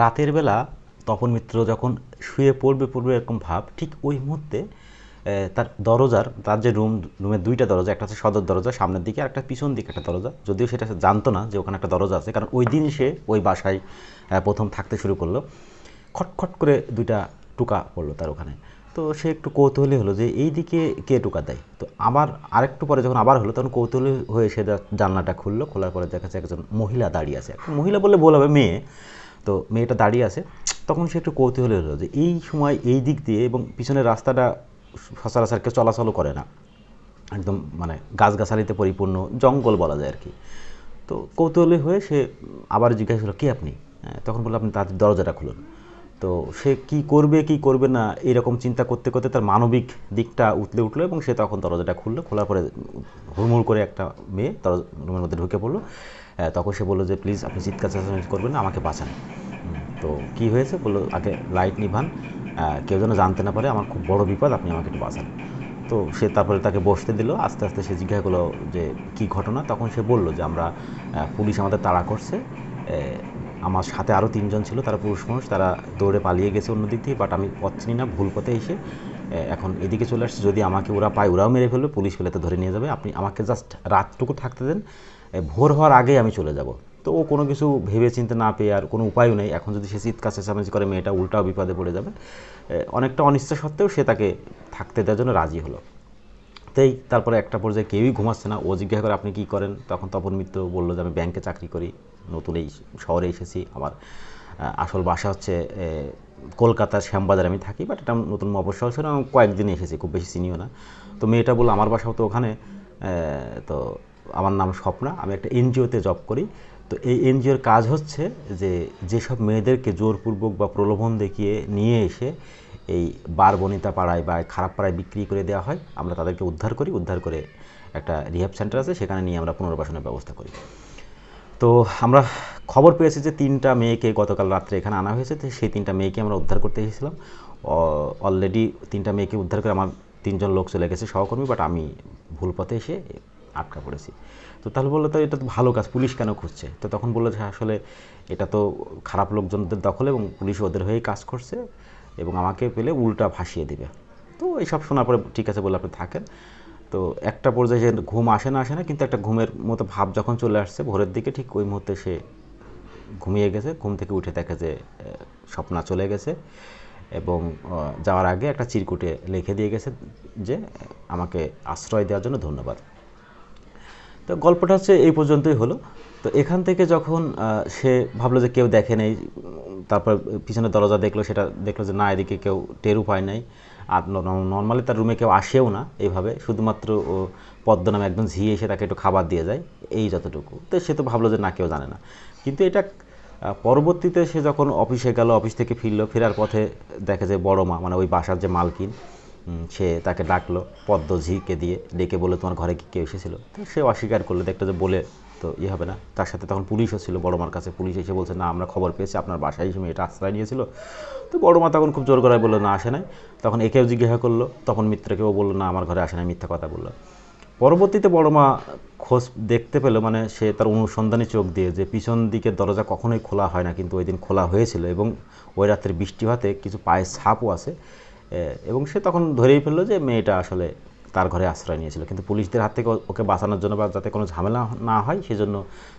রাতের বেলা তপন মিত্র যখন শুয়ে পড়বে পড়বে এরকম ভাব, ঠিক ওই মুহূর্তে তার দরজার, তার যে রুম, রুমের দুইটা দরজা, একটা হচ্ছে সদর দরজা, সামনের দিকে আর একটা পিছন দিকে একটা দরজা। যদিও সেটা জানতো না যে ওখানে একটা দরজা আছে, কারণ ওই দিন সে ওই বাসায় প্রথম থাকতে শুরু করল। খটখট করে দুইটা টুকা পড়ল তার ওখানে। তো সে একটু কৌতূহলী হলো যে, এই দিকে কে টুকা দেয়? তো আবার আরেকটু পরে যখন আবার হলো, তখন কৌতূহলী হয়ে সে জানলাটা খুললো, খোলার পরে দেখা যাচ্ছে একজন মহিলা দাঁড়িয়ে আছে। মহিলা বললে বলা হবে মেয়ে। তো মেয়েটা দাঁড়িয়ে আছে তখন সে একটু কৌতূহলী হলো যে এই সময় এই দিক দিয়ে এবং পিছনের রাস্তাটা সচরাচর কেউ চলাচলও করে না। একদম মানে গাছগাছালিতে পরিপূর্ণ জঙ্গল বলা যায় আর কি তো কৌতূহলী হয়ে সে আবার জিজ্ঞাসা করল কে আপনি? হ্যাঁ, তখন বলল আপনি তার দরজাটা খুলুন। তো সে কি করবে কি করবে না এরকম চিন্তা করতে করতে তার মানবিক দিকটা উতলে উঠল এবং সে তখন দরজাটা খুললো, খোলার পরে হুড়মুড় করে একটা মেয়ে দরজা, রুমের মধ্যে ঢুকে পড়ল। তখন সে বলল যে, প্লিজ আপনি চিৎকার চেঁচামেচি করবেন না, আমাকে বাঁচান। তো কি হয়েছে? বলল, আগে লাইট নিভান কেউ যেন জানতে না পারে, আমার খুব বড় বিপদ, আপনি আমাকে একটু বাঁচান। তো সে তারপরে তাকে বসতে দিল, আস্তে আস্তে সে জিজ্ঞাসা করল যে, কি ঘটনা? তখন সে বলল যে, আমরা পুলিশ আমাদের তাড়া করছে আমার সাথে আরও তিনজন ছিল, তারা পুরুষ মানুষ, তারা দৌড়ে পালিয়ে গেছে অন্য দিক থেকে বাট আমি পথ চিনি না, ভুল পথে এসে এখন এদিকে চলে আসছে। যদি আমাকে ওরা পায়, ওরাও মেরে ফেলবে, পুলিশ পেলে তো ধরে নিয়ে যাবে। আপনি আমাকে জাস্ট রাতটুকু থাকতে দেন ভোর হওয়ার আগেই আমি চলে যাব। তো ও কোনো কিছু ভেবে চিন্তে না পেয়ে আর কোনো উপায়ও নেই। এখন যদি সে চিৎকার চেঁচামেচি করে, মেয়েটা উল্টাও বিপদে পড়ে যাবে। অনেকটা অনিচ্ছা সত্ত্বেও সে তাকে থাকতে দেওয়ার জন্য রাজি হলো। তাই তারপরে একটা পর্যায়ে কেউই ঘুমাচ্ছে না। ও জিজ্ঞাসা করে, আপনি কী করেন? তখন তপন মিত্র বলল যে, আমি ব্যাংকে চাকরি করি। নতুন এই শহরে এসেছি। আমার আসল বাসা হচ্ছে কলকাতার শ্যামবাজারে আমি থাকি বাট এটা নতুন মফস্বল ছিল আমি কয়েকদিন এসেছি, খুব বেশি চিনিও না। তো মেয়েটা বলল, আমার বাসাও তো ওখানে। তো আমার নাম স্বপ্না, আমি একটা এনজিওতে জব করি। তো এই এনজিওর কাজ হচ্ছে যে, যেসব মেয়েদেরকে জোরপূর্বক বা প্রলোভন দেখিয়ে নিয়ে এসে এই বার বনিতা পাড়ায় বা খারাপ পাড়ায় বিক্রি করে দেওয়া হয়, আমরা তাদেরকে উদ্ধার করি। উদ্ধার করে একটা রিহ্যাব সেন্টার আছে, সেখানে নিয়ে আমরা পুনর্বাসনের ব্যবস্থা করি। তো আমরা খবর পেয়েছি যে তিনটা মেয়েকে গতকাল রাত্রে এখানে আনা হয়েছে, তো সেই তিনটা মেয়েকে আমরা উদ্ধার করতে এসেছিলাম। অলরেডি তিনটা মেয়েকে উদ্ধার করে আমার তিনজন লোক চলে গেছে সহকর্মী বাট আমি ভুল পথে এসে আটকা পড়েছি। তো তাহলে বলল তো এটা তো ভালো কাজ, পুলিশ কেন খুঁজছে? তো তখন বলল যে আসলে এটা তো খারাপ লোকজনদের দখলে এবং পুলিশ ওদের হয়েই কাজ করছে এবং আমাকে পেলে উল্টা ভাসিয়ে দেবে। তো এইসব শোনার পরে ঠিক আছে বলে আপনি থাকেন। তো একটা পর্যায়ে ঘুম আসে না আসে না, কিন্তু একটা ঘুমের মতো ভাব যখন চলে আসছে, ভোরের দিকে ঠিক ওই মুহূর্তে সে ঘুমিয়ে গেছে, ঘুম থেকে উঠে দেখে যে স্বপ্না চলে গেছে এবং যাওয়ার আগে একটা চিরকুটে লিখে দিয়ে গেছে যে, আমাকে আশ্রয় দেওয়ার জন্য ধন্যবাদ। তো গল্পটা হচ্ছে এই পর্যন্তই হলো। তো এখান থেকে যখন সে ভাবলো যে কেউ দেখে নেই তারপর পিছনে দরজা দেখল, সেটা দেখল যে না, এদিকে কেউ টেরও পায় নাই আর নর্মালি তার রুমে কেউ আসেও না এইভাবে, শুধুমাত্র পদ্ম নামে একদম ঝিয়ে এসে তাকে একটু খাবার দিয়ে যায়, এই যতটুকু। তো সে তো ভাবলো যে না, কেউ জানে না। কিন্তু এটা পরবর্তীতে সে যখন অফিসে গেল অফিস থেকে ফিরলো, ফেরার পথে দেখে যে বড় মা মানে ওই বাসার যে মালকিন সে তাকে ডাকলো, পদ্ম ঝিকে দিয়ে, ডেকে বলে তোমার ঘরে কি কেউ এসেছিল? তো সে অস্বীকার করল, দেখল যে বলে তো ইয়ে হবে না। তার সাথে তখন পুলিশও ছিল, বড় মার কাছে পুলিশ এসে বলছে, না, আমরা খবর পেয়েছি, আপনার বাসায় এসে মেয়েটা আশ্রয় নিয়েছিল। তো বড় মা তখন খুব জোর করায় বলল, না, আসে নাই। তখন একেও জিজ্ঞাসা করল, তখন মিত্রকেও বলল, না, আমার ঘরে আসে নাই, মিথ্যা কথা বলল। পরবর্তীতে বড় মা খোঁজ দেখতে পেল মানে সে তার অনুসন্ধানী চোখ দিয়ে যে পিছন দিকের দরজা কখনোই খোলা হয় না, কিন্তু ওই দিন খোলা হয়েছিল এবং ওই রাত্রে বৃষ্টি হতে কিছু পায়ের ছাপও আছে। এবং সে তখন ধরেই ফেলল যে মেয়েটা আসলে তার ঘরে আশ্রয় নিয়েছিল। কিন্তু পুলিশদের হাত থেকে ওকে বাঁচানোর জন্য বা যাতে কোনো ঝামেলা না হয়, সেজন্য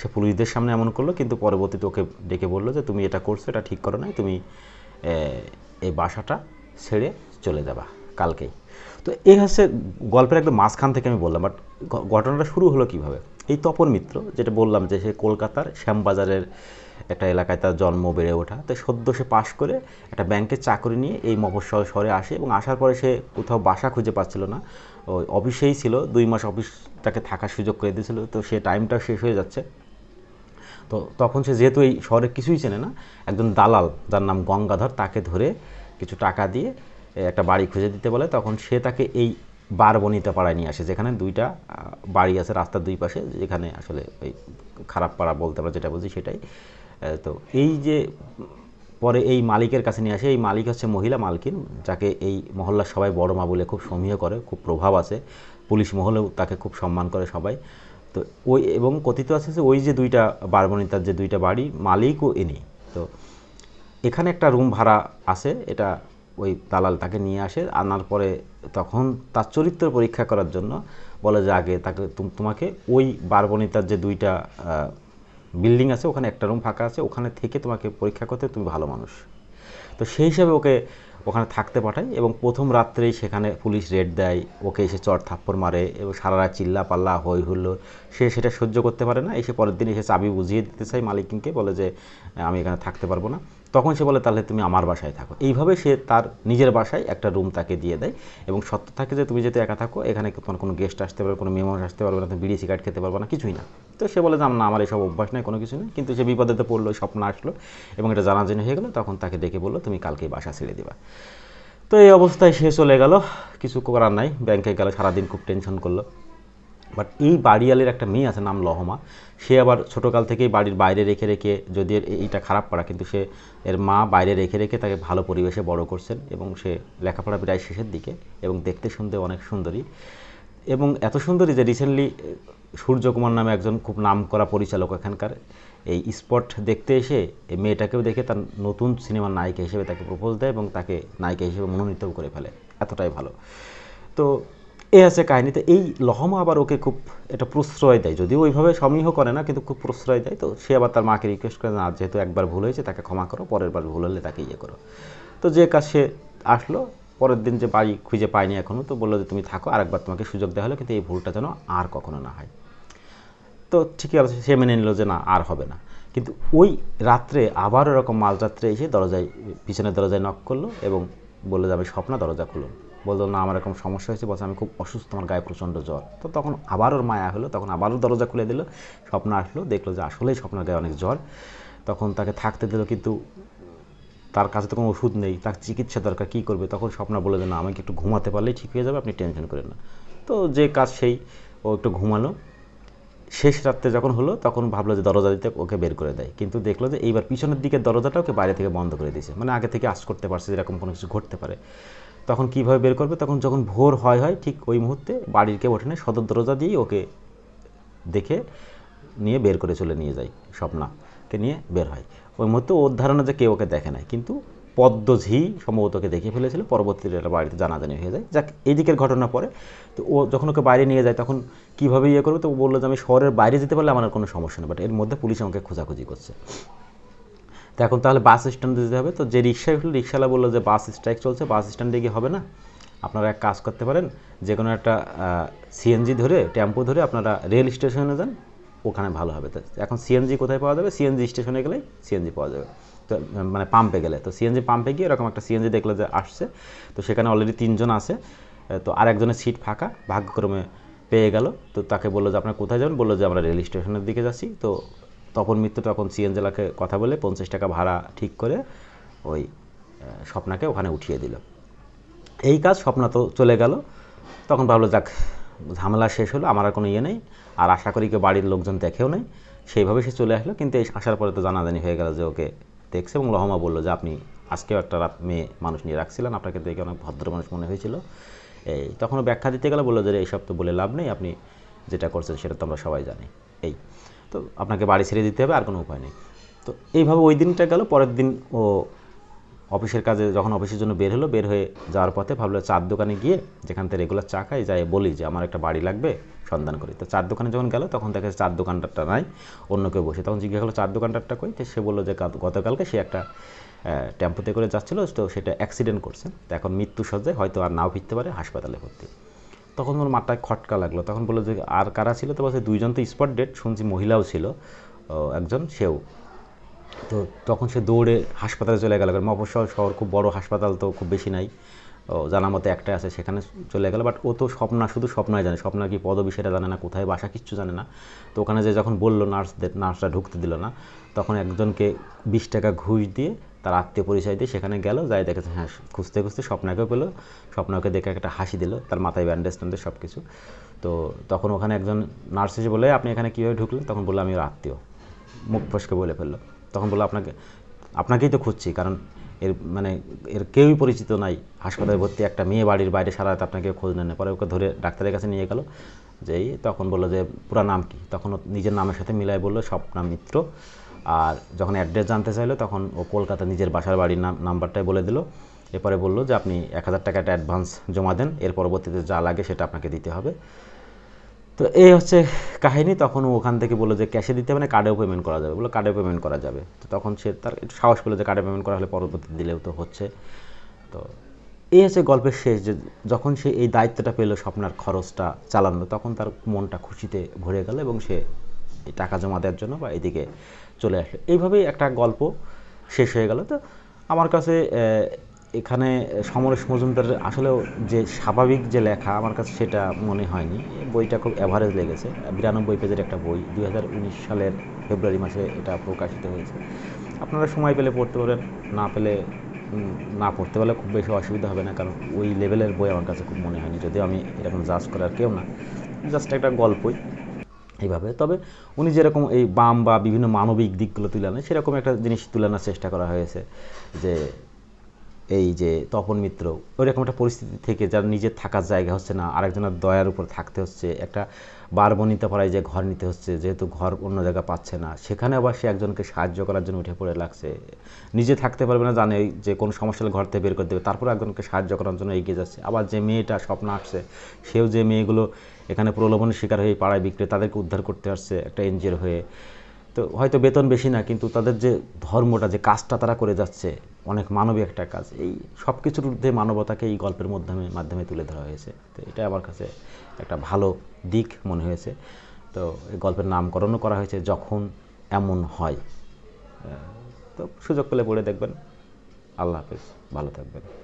সে পুলিশদের সামনে এমন করল। কিন্তু পরবর্তীতে ওকে ডেকে বলল যে, তুমি এটা করছ, এটা ঠিক করো নাই, তুমি এই বাসাটা ছেড়ে চলে যাবা কালকেই। তো এই হচ্ছে গল্পের একদম মাঝখান থেকে আমি বললাম, বাট ঘটনাটা শুরু হলো কীভাবে? এই তপন মিত্র, যেটা বললাম যে সে কলকাতার শ্যামবাজারের একটা এলাকায় তার জন্ম বেড়ে ওঠা, তো সদ্য সে পাশ করে একটা ব্যাংকের চাকরি নিয়ে এই মফস্বল শহরে আসে এবং আসার পরে সে কোথাও বাসা খুঁজে পাচ্ছিল না। ওই অফিসেই ছিল, দুই মাস অফিসটাকে থাকার সুযোগ করে দিয়েছিল, তো সে টাইমটা শেষ হয়ে যাচ্ছে। তো তখন সে যেহেতু এই শহরে কিছুই চেনে না, একজন দালাল, যার নাম গঙ্গাধর, তাকে ধরে কিছু টাকা দিয়ে একটা বাড়ি খুঁজে দিতে বলে, তখন সে তাকে এই বারবনিতা পাড়ায় নিয়ে আসে, যেখানে দুইটা বাড়ি আছে রাস্তার দুই পাশে, যেখানে আসলে ওই খারাপ পাড়া বলতে আমরা যেটা বলছি সেটাই। তো এই যে পরে এই মালিকের কাছে নিয়ে আসে। এই মালিক হচ্ছে মহিলা মালকিন, যাকে এই মহল্লার সবাই বড় মা বলে খুব সমীহ করে, খুব প্রভাব আছে। পুলিশ মহলেও তাকে খুব সম্মান করে সবাই। তো ওই এবং কথিত আছে যে ওই যে দুইটা বারবনিতার যে দুইটা বাড়ি, মালিক ও ইনি। তো এখানে একটা রুম ভাড়া আছে, এটা ওই দালাল তাকে নিয়ে আসে। আনার পরে তখন তার চরিত্র পরীক্ষা করার জন্য বলে যে আগে তাকে তুম- তোমাকে ওই বারবনিতার যে দুইটা বিল্ডিং আছে, ওখানে একটা রুম ফাঁকা আছে, ওখানে থেকে তোমাকে পরীক্ষা করতে তুমি ভালো মানুষ। তো সেই হিসাবে ওকে ওখানে থাকতে পাঠায় এবং প্রথম রাত্রেই সেখানে পুলিশ রেড দেয়, ওকে এসে চর থাপ্পড় মারে এবং সারা রাত চিল্লা পাল্লা হই হুল্লো সে সেটা সহ্য করতে পারে না, এসে পরের দিন এসে চাবি বুঝিয়ে দিতে চাই মালিকিনকে বলে যে, আমি এখানে থাকতে পারব না। তখন সে বলে, তাহলে তুমি আমার বাসায় থাকো। এইভাবে সে তার নিজের বাসায় একটা রুম তাকে দিয়ে দেয় এবং সত্য থাকে যে, তুমি যেহেতু একা থাকো, এখানে তোমার কোনো গেস্ট আসতে পারবে, কোনো মেহমান আসতে পারবে না, তুমি বিড়ি সিগারেট খেতে পারবে না, কিছুই না। তো সে বলে যে না, আমার এসব অভ্যাস নেই, কোনো কিছু নেই। কিন্তু সে বিপদেতে পড়ল, স্বপ্ন আসলো এবং এটা জানাজানি হয়ে গেলো। তখন তাকে ডেকে বলল, তুমি কালকেই বাসা ছেড়ে দিবা। তো এই অবস্থায় সে চলে গেল। কিছু করার নাই, ব্যাংকে গেল, সারাদিন খুব টেনশন করল। বাট এই বাড়িয়ালের একটা মেয়ে আছে, নাম লহমা। সে আবার ছোটোকাল থেকেই বাড়ির বাইরে রেখে রেখে যদি এইটা খারাপ করা, কিন্তু সে এর মা বাইরে রেখে রেখে তাকে ভালো পরিবেশে বড় করছেন এবং সে লেখাপড়া প্রায় শেষের দিকে এবং দেখতে শুনতে অনেক সুন্দরী। এবং এত সুন্দরী যে রিসেন্টলি সূর্যকুমার নামে একজন খুব নাম করা পরিচালক এখানকার, এই স্পট দেখতে এসে এই মেয়েটাকেও দেখে তার নতুন সিনেমার নায়িকা হিসেবে তাকে প্রপোজ দেয় এবং তাকে নায়িকা হিসেবে মনোনীতও করে ফেলে। এতটাই ভালো। তো এ আছে কাহিনীতে এই লহমা আবার ওকে খুব এটা প্রশ্রয় দেয়। যদিও ওইভাবে সমীহ করে না, কিন্তু খুব প্রশ্রয় দেয়। তো সে আবার তার মাকে রিকোয়েস্ট করে, না, যেহেতু একবার ভুল হয়েছে, তাকে ক্ষমা করো, পরের বার ভুল হলে তাকে ইয়ে করো। তো যে কাজ সে আসলো, পরের দিন যে বাড়ি খুঁজে পায়নি এখনও তো বলল যে, তুমি থাকো, আরেকবার তোমাকে সুযোগ দেওয়া হলো, কিন্তু এই ভুলটা যেন আর কখনো না হয়। তো ঠিকই আছে সে মেনে নিল যে, না, আর হবে না। কিন্তু ওই রাত্রে আবার এরকম মাঝরাত্রে এসে দরজায়, পিছনের দরজায় নক করল এবং বলল যে, আমি স্বপ্না দরজা খুলুন। বলল, না, আমার এরকম সমস্যা হয়েছে, বলছে, আমি খুব অসুস্থ, আমার গায়ে প্রচণ্ড জ্বর। তো তখন আবার ওর মায়া হলো, তখন আবারও দরজা খুলে দিল, স্বপ্ন আসলো, দেখল যে আসলেই স্বপ্নের গায়ে অনেক জ্বর। তখন তাকে থাকতে দিল, কিন্তু তার কাছে তো কোনো ওষুধ নেই, তার চিকিৎসা দরকার, কী করবে? তখন স্বপ্না বলে যে, না, আমাকে একটু ঘুমাতে পারলেই ঠিক হয়ে যাবে, আপনি টেনশন করেন না। তো যে কাজ সেই, ও একটু ঘুমালো। শেষ রাত্রে যখন হলো, তখন ভাবলো যে দরজা দিতে ওকে বের করে দেয়, কিন্তু দেখল যে এইবার পিছনের দিকের দরজাটা ওকে বাইরে থেকে বন্ধ করে দিয়েছে। মানে আগে থেকে আশ করতে পারছে যেরকম কোনো কিছু ঘটতে পারে। তখন কীভাবে বের করবে? তখন যখন ভোর হয় হয়, ঠিক ওই মুহূর্তে বাড়ির কেউ ওঠেনে সদর দরজা দিয়েই ওকে দেখে নিয়ে বের করে চলে নিয়ে যায় স্বপ্নাকে নিয়ে বের হয়। ওই মুহূর্তে ওর ধারণা যে কেউ ওকে দেখে নাই। কিন্তু পদ্মঝি সম্ভবত ওকে দেখে ফেলেছিল। পরবর্তীতে বাড়িতে জানাজানি হয়ে যায়। যাক, এই দিকের ঘটনা পরে। তো ও যখন ওকে বাইরে নিয়ে যায়, তখন কীভাবে ইয়ে করবে? তো ও বলল যে, আমি শহরের বাইরে যেতে পারলে আমার কোনো সমস্যা নেই। বাট এর মধ্যে পুলিশ আমাকে খোঁজাখুঁজি করছে। তো এখন তাহলে বাস স্ট্যান্ডে যেতে হবে। তো যে রিক্সায় উঠল, রিক্সাওয়ালা বলল যে বাস স্ট্রাইক চলছে, বাস স্ট্যান্ডে গিয়ে হবে না? আপনারা এক কাজ করতে পারেন যে কোনো একটা সিএনজি ধরে, টেম্পো ধরে আপনারা রেল স্টেশনে যান, ওখানে ভালো হবে। তো এখন সিএনজি কোথায় পাওয়া যাবে? সিএনজি স্টেশনে গেলেই সিএনজি পাওয়া যাবে। তো মানে পাম্পে গেলে। তো সিএনজি পাম্পে গিয়ে এরকম একটা সিএনজি দেখল যে আসছে। তো সেখানে অলরেডি তিনজন আছে। তো আর একজনের সিট ফাঁকা, ভাগ্যক্রমে পেয়ে গেল। তো তাকে বলল যে, আপনার কোথায় যাবেন? বলল যে, আমরা রেল স্টেশনের দিকে যাচ্ছি। তো তপন মিত্র তখন সিএনজেলাকে কথা বলে পঞ্চাশ টাকা ভাড়া ঠিক করে ওই স্বপ্নাকে ওখানে উঠিয়ে দিল। এই কাজ স্বপ্না তো চলে গেল। তখন ভাবলো, যাক, ঝামেলা শেষ হলো, আমার আর কোনো ইয়ে নেই। আর আশা করি কেউ বাড়ির লোকজন দেখেও নেই। সেইভাবে সে চলে আসলো। কিন্তু এই আসার পরে তো জানাজানি হয়ে গেল যে ওকে দেখছে এবং লহমা বলল যে, আপনি আজকেও একটা রাত মেয়ে মানুষ নিয়ে রাখছিলেন। আপনাকে দেখে অনেক ভদ্র মানুষ মনে হয়েছিল। এই, তখন ব্যাখ্যা দিতে গেলে, বলল যে এইসব তো বলে লাভ নেই। আপনি যেটা করছেন সেটা তো আমরা সবাই জানি। এই তো আপনাকে বাড়ি ছেড়ে দিতে হবে, আর কোনো উপায় নেই। তো এইভাবে ওই দিনটা গেল, পরের দিন ও অফিসের কাজে যখন অফিসের জন্য বের হলো, বের হয়ে যাওয়ার পথে ভাবলো চার দোকানে গিয়ে যেখান থেকে রেগুলার চা খাই, যাই বলি যে আমার একটা বাড়ি লাগবে, সন্ধান করি। তো চার দোকানে যখন গেল, তখন দেখে চার দোকানদারটা নাই, অন্য কেউ বসে। তখন জিজ্ঞাসা করল, চার দোকানদারটা কই? তো সে বলল যে গতকালকে সে একটা টেম্পোতে করে যাচ্ছিল, তো সেটা অ্যাক্সিডেন্ট করছে। তো এখন মৃত্যু সজ্জায় হয়তো আর নাও ফিরতে পারে, হাসপাতালে ভর্তি। তখন ওর মাথায় খটকা লাগল। তখন বলল যে, আর কারা ছিল? তো বলছে, দুইজন তো স্পট ডেট শুনছি মহিলাও ছিল একজন, সেও। তো তখন সে দৌড়ে হাসপাতালে চলে গেল। কারণ মফস্বল শহর খুব বড় হাসপাতাল, তো খুব বেশি নাই। জানা মতে একটাই আছে, সেখানে চলে গেল। বাট ও তো স্বপ্না, শুধু স্বপ্নই জানে। স্বপ্নার কি পদবি সেটা জানে না, কোথায় বাসা কিচ্ছু জানে না। তো ওখানে যে যখন বলল নার্সদের নার্সরা ঢুকতে দিল না। তখন একজনকে বিশ টাকা ঘুষ দিয়ে তার আত্মীয় পরিচয় দিয়ে সেখানে গেল যাই দেখেছে হ্যাঁ খুঁজতে খুঁজতে স্বপ্নাকেও পেল, স্বপ্নাকে দেখে একটা হাসি দিল, তার মাথায় ব্যান্ডেজ ট্যান্ডেজ সব কিছু তো তখন ওখানে একজন নার্স এসে বলে, আপনি এখানে কীভাবে ঢুকলেন? তখন বলল, আমি ওর আত্মীয়। মুখ ফসকে বলে ফেলল। তখন বলল, আপনাকে, আপনাকেই তো খুঁজছি, কারণ এর মানে এর কেউই পরিচিত নাই। হাসপাতালে ভর্তি একটা মেয়ে বাড়ির বাইরে সারা রাত আপনাকে খোঁজ নেন। পরে ওকে ধরে ডাক্তারের কাছে নিয়ে গেল, যেই তখন বলল যে পুরা নাম কি? তখন নিজের নামের সাথে মিলাই বলল, স্বপ্না মিত্র। আর যখন অ্যাড্রেস জানতে চাইলো, তখন ও কলকাতা নিজের বাসার বাড়ির নাম, নাম্বারটাই বলে দিল। এরপরে বলল যে, আপনি এক হাজার টাকা একটা অ্যাডভান্স জমা দেন। এর পরবর্তীতে যা লাগে সেটা আপনাকে দিতে হবে। তো এই হচ্ছে কাহিনী। তখন ওখান থেকে বলল যে ক্যাশে দিতে হবে না কার্ডেও পেমেন্ট করা যাবে। বলল কার্ডেও পেমেন্ট করা যাবে। তো তখন সে তার একটু সাহস পেল যে কার্ডে পেমেন্ট করা হলে পরবর্তী দিলেও তো হচ্ছে। তো এই হচ্ছে গল্পের শেষ, যে যখন সে এই দায়িত্বটা পেল স্বপ্নার খরচটা চালানো, তখন তার মনটা খুশিতে ভরে গেল এবং সে টাকা জমা দেওয়ার জন্য বা এদিকে চলে আসলো। এইভাবেই একটা গল্প শেষ হয়ে গেল। তো আমার কাছে এখানে সমরেশ মজুমদারের আসলেও যে স্বাভাবিক যে লেখা, আমার কাছে সেটা মনে হয়নি। বইটা খুব অ্যাভারেজ লেগেছে। বিরানব্বই পেজের একটা বই, দুই হাজার উনিশ সালের ফেব্রুয়ারি মাসে এটা প্রকাশিত হয়েছে। আপনারা সময় পেলে পড়তে পারেন না পেলে না পড়তে পারলে খুব বেশি অসুবিধা হবে না, কারণ ওই লেভেলের বই আমার কাছে খুব মনে হয়নি। যদিও আমি এরকম জাজ করার কেউ না। জাস্ট একটা গল্পই। এইভাবে। তবে উনি যেরকম এই বাম বা বিভিন্ন মানবিক দিকগুলো তুলে আনেন, সেরকম একটা জিনিস তুলে আনার চেষ্টা করা হয়েছে যে এই যে তপন মিত্র, ওইরকম একটা পরিস্থিতি থেকে যার নিজের থাকার জায়গা হচ্ছে না, আরেকজনের দয়ার উপর থাকতে হচ্ছে, একটা বারবনিতে পাড়ায় যে ঘর নিতে হচ্ছে, যেহেতু ঘর অন্য জায়গা পাচ্ছে না, সেখানে আবার সে একজনকে সাহায্য করার জন্য উঠে পড়ে লাগছে। নিজে থাকতে পারবে না, জানে যে কোনো সমস্যা ঘর থেকে বের করে দেবে তারপরে একজনকে সাহায্য করার জন্য এগিয়ে যাচ্ছে। আবার যে মেয়েটা স্বপ্ন আসছে সেও যে মেয়েগুলো এখানে প্রলোভনের শিকার হয়ে পাড়ায় বিক্রি তাদেরকে উদ্ধার করতে আসছে একটা এনজিওর হয়ে। তো হয়তো বেতন বেশি না, কিন্তু তাদের যে ধর্মটা, যে কাজটা তারা করে যাচ্ছে, অনেক মানবিক একটা কাজ। এই সব কিছুর ঊর্ধ্বে মানবতাকে এই গল্পের মাধ্যমে মাধ্যমে তুলে ধরা হয়েছে। তো এটা আমার কাছে একটা ভালো দিক মনে হয়েছে। তো এই গল্পের নামকরণও করা হয়েছে, যখন এমন হয়। তো সুযোগ পেলে পড়ে দেখবেন। আল্লাহ হাফেজ, ভালো থাকবেন।